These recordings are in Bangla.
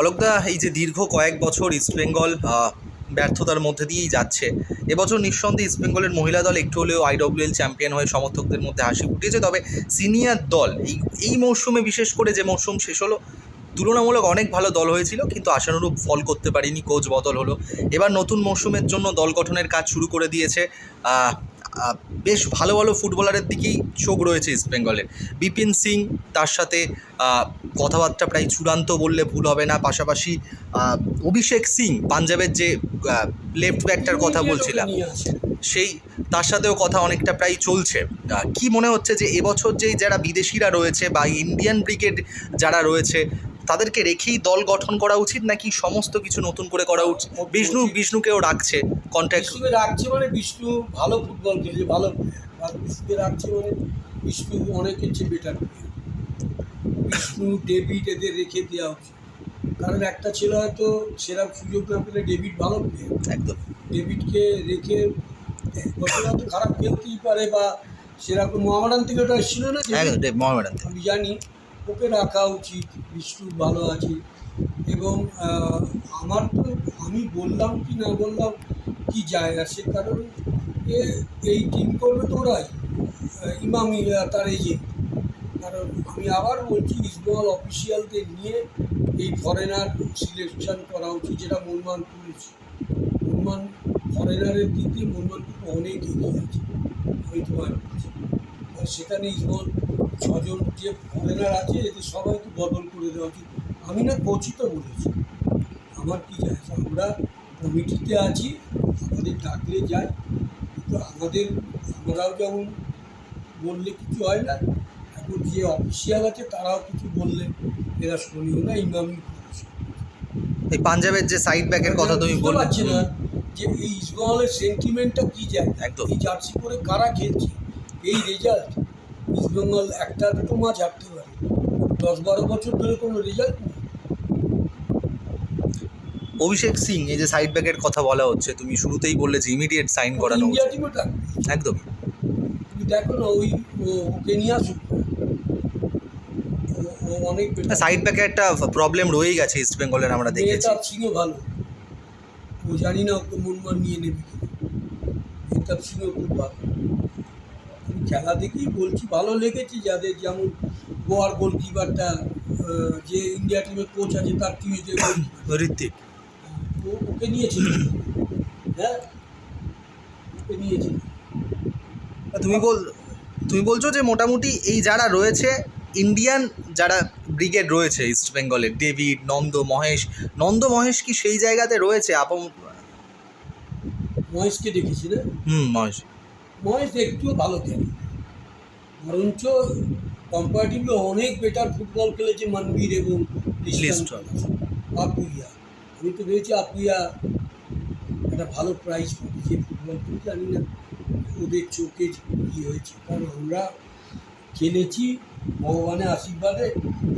অলোকদা, এই যে দীর্ঘ কয়েক বছর ইস্টবেঙ্গল ব্যর্থতার মধ্যে দিয়েই যাচ্ছে, এবছর নিঃসন্দেহে ইস্টবেঙ্গলের মহিলা দল একটু হলেও আইডব্লিউএল চ্যাম্পিয়ন হয়ে সমর্থকদের মধ্যে হাসি ফুটিয়েছে তবে সিনিয়র দল, এই এই মরশুমে বিশেষ করে যে মরশুম শেষ হলো, তুলনামূলক অনেক ভালো দল হয়েছিল, কিন্তু আশানুরূপ ফল করতে পারিনি, কোচ বদল হলো, এবার নতুন মরশুমের জন্য দল গঠনের কাজ শুরু করে দিয়েছে বেশ ভালো ভালো ফুটবলারের দিকেই চোখ রয়েছে ইস্টবেঙ্গলের বিপিন সিং তার সাথে কথাবার্তা প্রায় চূড়ান্ত বললে ভুল হবে না। পাশাপাশি অভিষেক সিং পাঞ্জাবের যে লেফট ব্যাকটার কথা বলছিলাম সেই তার সাথেও কথা অনেকটা প্রায় চলছে। কি মনে হচ্ছে যে এবছর যেই যারা বিদেশিরা রয়েছে বা ইন্ডিয়ান ব্রিগেড যারা রয়েছে তাদেরকে রেখেই দল গঠন করা উচিত নাকি সমস্ত কিছু নতুন করে করা উচিত? বিষ্ণু বিষ্ণুকেও রাখছে কন্ট্যাক্ট বিষ্ণুকে রাখছে মানে বিষ্ণু ভালো ফুটবল খেলেছে ভালো। বিষ্ণুকে রাখছে মানে বিষ্ণু অনেকের চেয়ে বেটার বিষ্ণু ডেভিড এদের রেখে দেওয়া উচিত। কারণ একটা ছেলে হয়তো সেরকম সুযোগ না পেলে ডেভিড ভালো প্লেয়ার একদম। ডেভিডকে রেখে হয়তো খারাপ খেলতেই পারে বা সেরকম মহামারান থেকে ওটা এসেছিল না মোহামেডান। আমি জানি। ওকে রাখা উচিত বিষ্ণু ভালো আছে। এবং আমার তো, আমি বললাম কি না বললাম কি যায় আসে কারণ এ, এই টিম করবে তো ওরাই ইমাম তার যে কারণ আমি আবার বলছি ইসবল অফিসিয়ালদের নিয়ে এই ফরেনার সিলেকশন করা উচিত, যেটা মনমান করেছে মনমান ফরেনারের দিক দিয়ে মনমান অনেক এগিয়ে আছে। আমি তোমার সেখানে ইসবল ছজন যে ফরেনার আছে এদের সবাইকে বদল করে দেওয়া উচিত। আমি না কোচই বলেছি। আমার কি যায়? আমরা কমিটিতে আছি আমাদের ডাকলে যাই কিন্তু আমাদের আমরাও যেমন বললে কিছু হয় না এখন যে অফিসিয়াল আছে তারাও কিছু বললে এরা শোনেও না ইমামি এই পাঞ্জাবের যে সাইড ব্যাকের কথা তুমি বললে। পারছি না যে এই ইস্টবেঙ্গলের সেন্টিমেন্টটা কি যায়? একদম। এই জার্সি পরে কারা খেলছে? এই রেজাল্ট ইস্টবেঙ্গল একটা দুটো ম্যাচ হারতে পারে। দশ বারো বছর ধরে কোনো রেজাল্ট নেই। অভিষেক সিং এই যে সাইড ব্যাকের কথা বলা হচ্ছে তুমি শুরুতেই বললে যে ইমিডিয়েট সাইন করানো ইন্ডিয়া টিমও ডাকবে। একদম তুমি দেখো না ওই ওকে নিয়ে আসুক। অনেক সাইড ব্যাকে একটা প্রবলেম রয়েই গেছে ইস্ট বেঙ্গলের আমরা দেখেছি। মেহতাব সিংও ভালো। ও জানি না ওকে মনমান নিয়ে নেবে মেহতাব সিংও খুব ভালো। খেলা দেখেই বলছি ভালো লেগেছে যাদের যেমন গোয়ার গোলকিপারটা যে ইন্ডিয়া টিমের কোচ আছে তার টিমে যে ঋত্বিক ও ওকে নিয়েছিল। হ্যাঁ? ওকে নিয়েছিল। তুমি বল তুমি বলছো যে মোটামুটি এই যারা রয়েছে ইন্ডিয়ান যারা ব্রিগেড রয়েছে ইস্ট বেঙ্গলের ডেভিড নন্দ মহেশ নন্দ মহেশ কি সেই জায়গাতে রয়েছে? আপন মহেশকে দেখেছি না? হুম মহেশ। মহেশ একটুও ভালো খেলে বরঞ্চ কম্পারেটিভলি অনেক বেটার ফুটবল খেলেছে মানবীর এবং আপুইয়া আমি তো ভেবেছি আপুইয়া একটা ভালো প্রাইজ যে ফুটবল খেলে জানি না ওদের চোখে কী হয়েছে। কারণ আমরা খেলেছি ভগবানের আশীর্বাদে।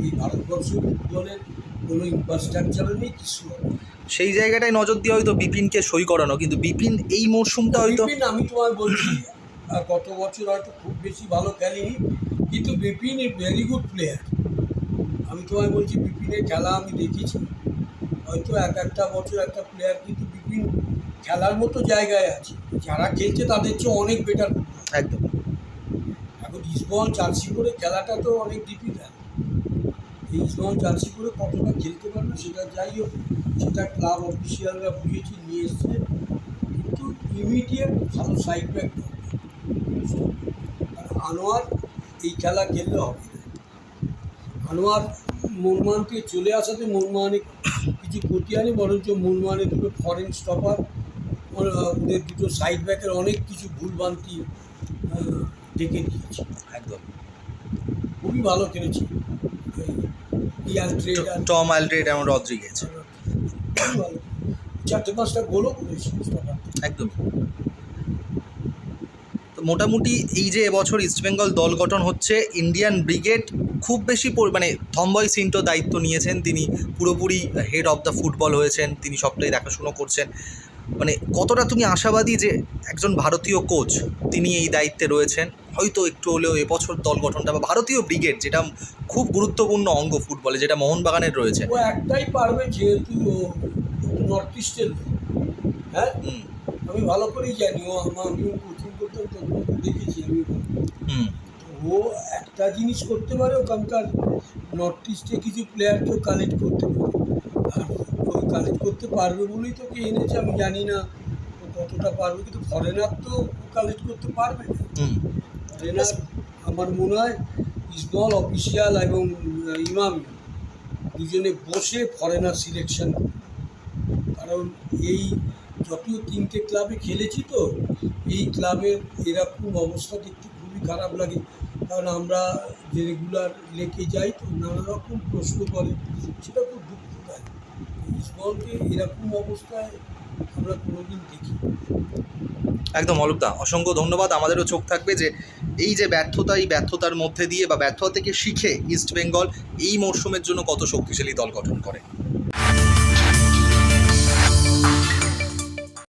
এই ভারতবর্ষ ফুটবলের কোনো ইনফ্রাস্ট্রাকচারও নেই কিছু হবে। সেই জায়গাটায় নজর দিয়ে হয়তো বিপিনকে সই করানো কিন্তু বিপিন এই মরশুমটা হয়তো বিপিন আমি তোমায় বলছি গত বছর হয়তো খুব বেশি ভালো খেলেনি কিন্তু Bipin a very good player আমি তোমায় বলছি বিপিনের খেলা আমি দেখেছি। হয়তো এক একটা বছর একটা প্লেয়ার কিন্তু বিপিন খেলার মতো জায়গায় আছে। যারা খেলছে তাদের চেয়ে অনেক বেটার একদম। এখন ইসবল জার্সি করে খেলাটা তো অনেক ডিফিকাল্ট এই ইসবল জার্সি করে কতটা খেলতে পারবে সেটা যাই হোক। সেটা ক্লাব অফিসিয়ালরা বুঝেছে নিয়ে এসছে। কিন্তু ইমিডিয়েট ভালো সাইড ব্যাক আনোয়ার এই খেলা খেললে হবে না। আনোয়ার মোরমান থেকে চলে আসাতে মোরমানে কিছু ক্ষতি আনি বরঞ্চ মোরমানে দুটো ফরেন স্টপার ওদের দুটো সাইড ব্যাকের অনেক কিছু ভুলভ্রান্তি ডেকে দিয়েছে। একদম। খুবই ভালো খেলেছে। টম অ্যালড্রেড এবং রদ্রিগেজ। ভালো চারটে পাঁচটা গোলও একদম। তো মোটামুটি এই যে এবছর ইস্টবেঙ্গল দল গঠন হচ্ছে, ইন্ডিয়ান ব্রিগেড খুব বেশি মানে থম্বয় সিন্টো দায়িত্ব নিয়েছেন। তিনি পুরোপুরি হেড অফ দ্য ফুটবল হয়েছেন, তিনি সবটাই দেখাশুনো করছেন। মানে কতটা তুমি আশাবাদী যে একজন ভারতীয় কোচ তিনি এই দায়িত্বে রয়েছেন? হয়তো একটু হলেও এবছর দল গঠনটা বা ভারতীয় ব্রিগেড যেটা খুব গুরুত্বপূর্ণ অঙ্গ ফুটবলে যেটা মোহনবাগানের রয়েছে। ও একটাই পারবে যেহেতু নর্থ ইস্টের হ্যাঁ? আমি ভালো করেই জানি ও আমিও কোচিং করতাম তখন দেখেছি আমি। হুম। ও একটা জিনিস করতে পারে ওখানকার নর্থ ইস্টে কিছু প্লেয়ারকেও কালেক্ট করতে পারে। কালেক্ট করতে পারবে বলেই তোকে এনেছে আমি জানি না ও কতটা পারবে কিন্তু ফরেনার তো কালেক্ট করতে পারবে না। ফরেনার আমার মনে হয় ইসবল অফিসিয়াল এবং ইমাম দুজনে বসে ফরেনার সিলেকশন কারণ এই যদিও তিনটে ক্লাবে খেলেছি তো এই ক্লাবের এরকম অবস্থা দেখতে খুবই খারাপ লাগে। কারণ আমরা যে রেগুলার লেকে যাই তো নানা রকম প্রশ্ন করে সেটা খুব দুঃখ দেয় এরকম অবস্থায় আমরা কোনোদিন দেখি একদম অলুপদা অসংখ্য ধন্যবাদ। আমাদেরও চোখ থাকবে যে এই যে ব্যর্থতা, এই ব্যর্থতার মধ্যে দিয়ে বা ব্যর্থতা থেকে শিখে ইস্ট বেঙ্গল এই মরশুমের জন্য কত শক্তিশালী দল গঠন করে।